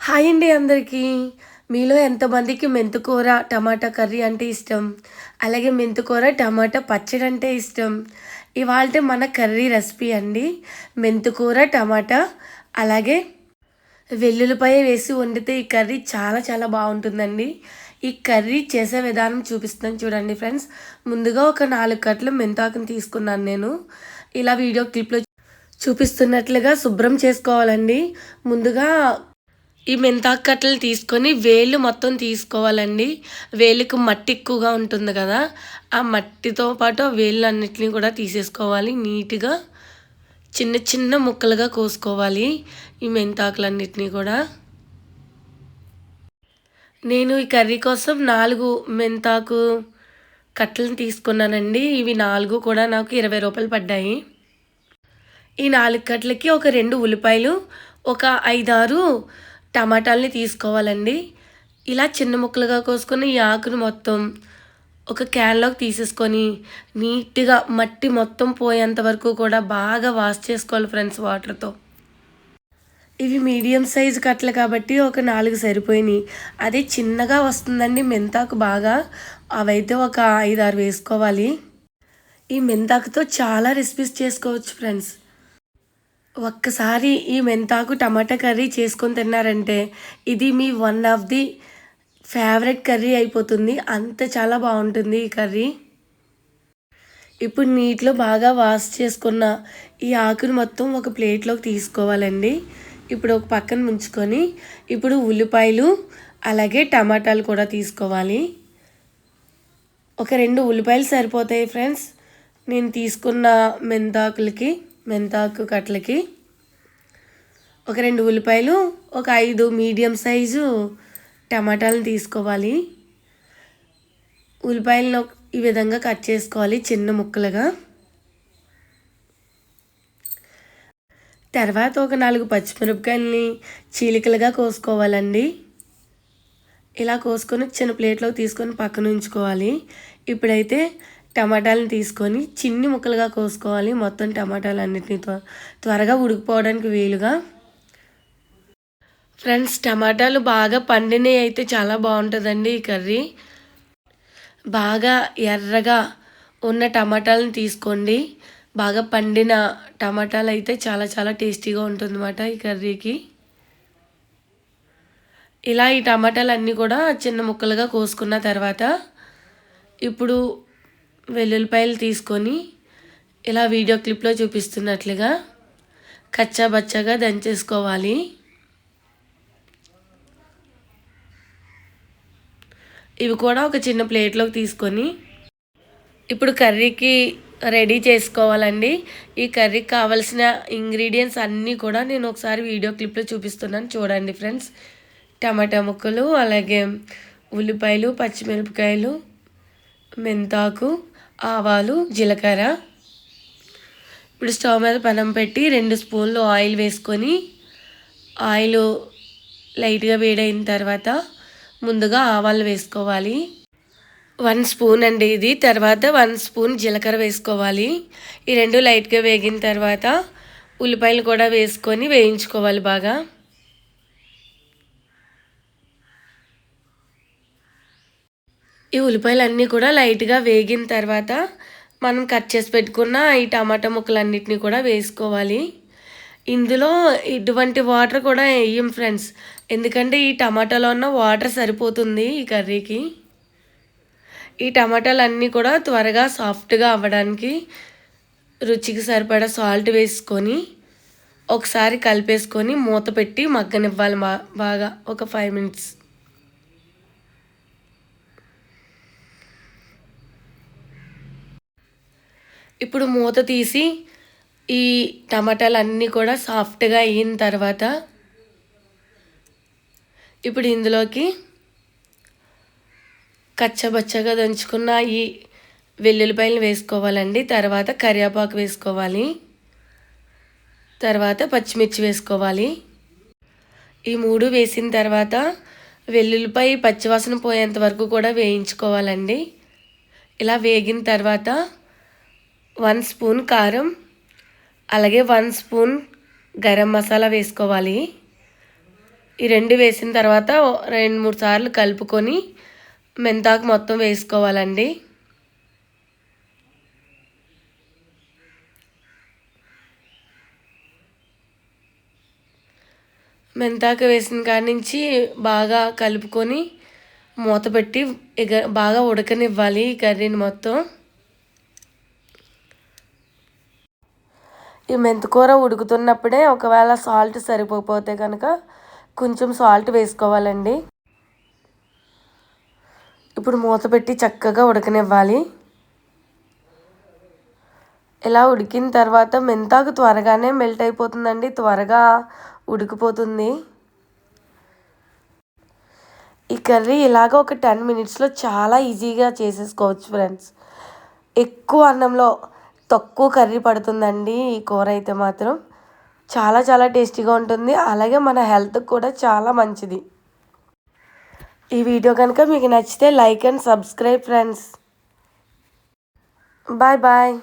Hi అండి అందరికీ. మీలో ఎంతమందికి మెంతుకూర టమాటా కర్రీ అంటే ఇష్టం? అలాగే మెంతుకూర టమాటా పచ్చడి అంటే ఇష్టం? ఇవాళ మన కర్రీ రెసిపీ అండి. మెంతుకూర టమాటా అలాగే వెల్లుల్లిపాయ వేసి వండితే ఈ కర్రీ చాలా చాలా బాగుంటుందండి. ఈ కర్రీ చేసే విధానం చూపిస్తాను చూడండి ఫ్రెండ్స్. ముందుగా ఒక నాలుగు కట్లు మెంతాకుని తీసుకున్నాను నేను. ఇలా వీడియో క్లిప్లో చూపిస్తున్నట్లుగా శుభ్రం చేసుకోవాలండి. ముందుగా ఈ మెంతాకు కట్టలు తీసుకొని వేలు మొత్తం తీసుకోవాలండి. వేలుకు మట్టి ఎక్కువగా ఉంటుంది కదా ఆ మట్టితో పాటు ఆ వేళ్ళు అన్నిటిని కూడా తీసేసుకోవాలి. నీట్గా చిన్న చిన్న ముక్కలుగా కోసుకోవాలి ఈ మెంతాకులన్నిటినీ కూడా. నేను ఈ కర్రీ కోసం నాలుగు మెంతాకు కట్టలను తీసుకున్నానండి. ఇవి నాలుగు కూడా నాకు ఇరవై రూపాయలు పడ్డాయి. ఈ నాలుగు కట్టలకి ఒక రెండు ఉల్లిపాయలు ఒక ఐదారు టమాటాలని తీసుకోవాలండి. ఇలా చిన్న ముక్కలుగా కోసుకొని ఈ ఆకును మొత్తం ఒక క్యాన్లోకి తీసేసుకొని నీట్గా మట్టి మొత్తం పోయేంత వరకు కూడా బాగా వాష్ చేసుకోవాలి ఫ్రెండ్స్ వాటర్తో. ఇవి మీడియం సైజ్ కట్టలు కాబట్టి ఒక నాలుగు సరిపోయినాయి. అదే చిన్నగా వస్తుందండి మెంతాకు బాగా. అవైతే ఒక ఐదు ఆరు వేసుకోవాలి. ఈ మెంతాకుతో చాలా రెసిపీస్ చేసుకోవచ్చు ఫ్రెండ్స్. ఒక్కసారి ఈ మెంతాకు టమాటా కర్రీ చేసుకొని తిన్నారంటే ఇది మీ one of the favourite curry అయిపోతుంది. అంత చాలా బాగుంటుంది ఈ కర్రీ. ఇప్పుడు నీటిలో బాగా వాష్ చేసుకున్న ఈ ఆకును మొత్తం ఒక ప్లేట్లోకి తీసుకోవాలండి. ఇప్పుడు ఒక పక్కన ఉంచుకొని ఇప్పుడు ఉల్లిపాయలు అలాగే టమాటాలు కూడా తీసుకోవాలి. ఒక రెండు ఉల్లిపాయలు సరిపోతాయి ఫ్రెండ్స్. నేను తీసుకున్న మెంతాకులకి మెంతాకు కట్లకి ఒక రెండు ఉల్లిపాయలు ఒక ఐదు మీడియం సైజు టమాటాలను తీసుకోవాలి. ఉల్లిపాయలను ఈ విధంగా కట్ చేసుకోవాలి చిన్న ముక్కలుగా. తర్వాత ఒక నాలుగు పచ్చిమిరపకాయలని చీలికలుగా కోసుకోవాలండి. ఇలా కోసుకొని చిన్న ప్లేట్లోకి తీసుకొని పక్కన ఉంచుకోవాలి. ఇప్పుడైతే టమాటాలను తీసుకొని చిన్ని ముక్కలుగా కోసుకోవాలి. మొత్తం టమాటాలు అన్నిటిని త్వరగా ఉడికిపోవడానికి వీలుగా. ఫ్రెండ్స్ టమాటాలు బాగా పండినవి అయితే చాలా బాగుంటుందండి ఈ కర్రీ. బాగా ఎర్రగా ఉన్న టమాటాలను తీసుకోండి. బాగా పండిన టమాటాలు అయితే చాలా చాలా టేస్టీగా ఉంటుందన్నమాట ఈ కర్రీకి. ఇలా ఈ టమాటాలు అన్నీ కూడా చిన్న ముక్కలుగా కోసుకున్న తర్వాత ఇప్పుడు వెల్లుల్లిపాయలు తీసుకొని ఇలా వీడియో క్లిప్లో చూపిస్తున్నట్లుగా కచ్చా బచ్చాగా దంచేసుకోవాలి. ఇవి కూడా ఒక చిన్న ప్లేట్లోకి తీసుకొని ఇప్పుడు కర్రీకి రెడీ చేసుకోవాలండి. ఈ కర్రీకి కావాల్సిన ఇంగ్రీడియంట్స్ అన్నీ కూడా నేను ఒకసారి వీడియో క్లిప్లో చూపిస్తున్నాను. చూడండి ఫ్రెండ్స్. టమాటా ముక్కలు అలాగే ఉల్లిపాయలు పచ్చిమిరపకాయలు మెంతాకు ఆవాలు జీలకర్ర. ఇప్పుడు స్టవ్ మీద పనం పెట్టి రెండు స్పూన్లు ఆయిల్ వేసుకొని ఆయిల్ లైట్గా వేడైన తర్వాత ముందుగా ఆవాలు వేసుకోవాలి. వన్ స్పూన్ అండి ఇది. తర్వాత వన్ స్పూన్ జీలకర్ర వేసుకోవాలి. ఈ రెండు లైట్గా వేగిన తర్వాత ఉల్లిపాయలు కూడా వేసుకొని వేయించుకోవాలి బాగా. ఈ ఉల్లిపాయలు అన్నీ కూడా లైట్గా వేగిన తర్వాత మనం కట్ చేసి పెట్టుకున్న ఈ టమాటా ముక్కలన్నిటిని కూడా వేసుకోవాలి. ఇందులో ఇటువంటి వాటర్ కూడా వేయం ఫ్రెండ్స్. ఎందుకంటే ఈ టమాటాలో ఉన్న వాటర్ సరిపోతుంది ఈ కర్రీకి. ఈ టమాటాలు అన్నీ కూడా త్వరగా సాఫ్ట్గా అవ్వడానికి రుచికి సరిపడా సాల్ట్ వేసుకొని ఒకసారి కలిపేసుకొని మూత పెట్టి మగ్గనివ్వాలి బాగా ఒక ఫైవ్ మినిట్స్. ఇప్పుడు మూత తీసి ఈ టమాటాలు అన్నీ కూడా సాఫ్ట్గా అయిన తర్వాత ఇప్పుడు ఇందులోకి కచ్చబచ్చగా దంచుకున్న ఈ వెల్లుల్లిపాయలు వేసుకోవాలండి. తర్వాత కరివేపాకు వేసుకోవాలి. తర్వాత పచ్చిమిర్చి వేసుకోవాలి. ఈ మూడు వేసిన తర్వాత వెల్లుల్లిపాయ పచ్చివాసన పోయేంత వరకు కూడా వేయించుకోవాలండి. ఇలా వేగిన తర్వాత వన్ స్పూన్ కారం అలాగే వన్ స్పూన్ గరం మసాలా వేసుకోవాలి. ఈ రెండు వేసిన తర్వాత రెండు మూడు సార్లు కలుపుకొని మెంతాకు మొత్తం వేసుకోవాలండి. మెంతాకు వేసిన కాడి నుంచి బాగా కలుపుకొని మూత పెట్టి ఇక బాగా ఉడకనివ్వాలి ఈ కర్రీని మొత్తం. ఈ మెంతికూర ఉడుకుతున్నప్పుడే ఒకవేళ సాల్ట్ సరిపోతే కనుక కొంచెం సాల్ట్ వేసుకోవాలండి. ఇప్పుడు మూత పెట్టి చక్కగా ఉడకనివ్వాలి. ఇలా ఉడికిన తర్వాత మెంతాకు త్వరగానే మెల్ట్ అయిపోతుందండి. త్వరగా ఉడికిపోతుంది. ఈ కర్రీ ఇలాగ ఒక టెన్ మినిట్స్లో చాలా ఈజీగా చేసేసుకోవచ్చు ఫ్రెండ్స్. ఎక్కువ అన్నంలో తక్కువ కర్రీ పడుతుందండి ఈ కూర అయితే మాత్రం. చాలా చాలా టేస్టీగా ఉంటుంది. అలాగే మన హెల్త్కి కూడా చాలా మంచిది. ఈ వీడియో కనుక మీకు నచ్చితే like and subscribe friends. Bye bye.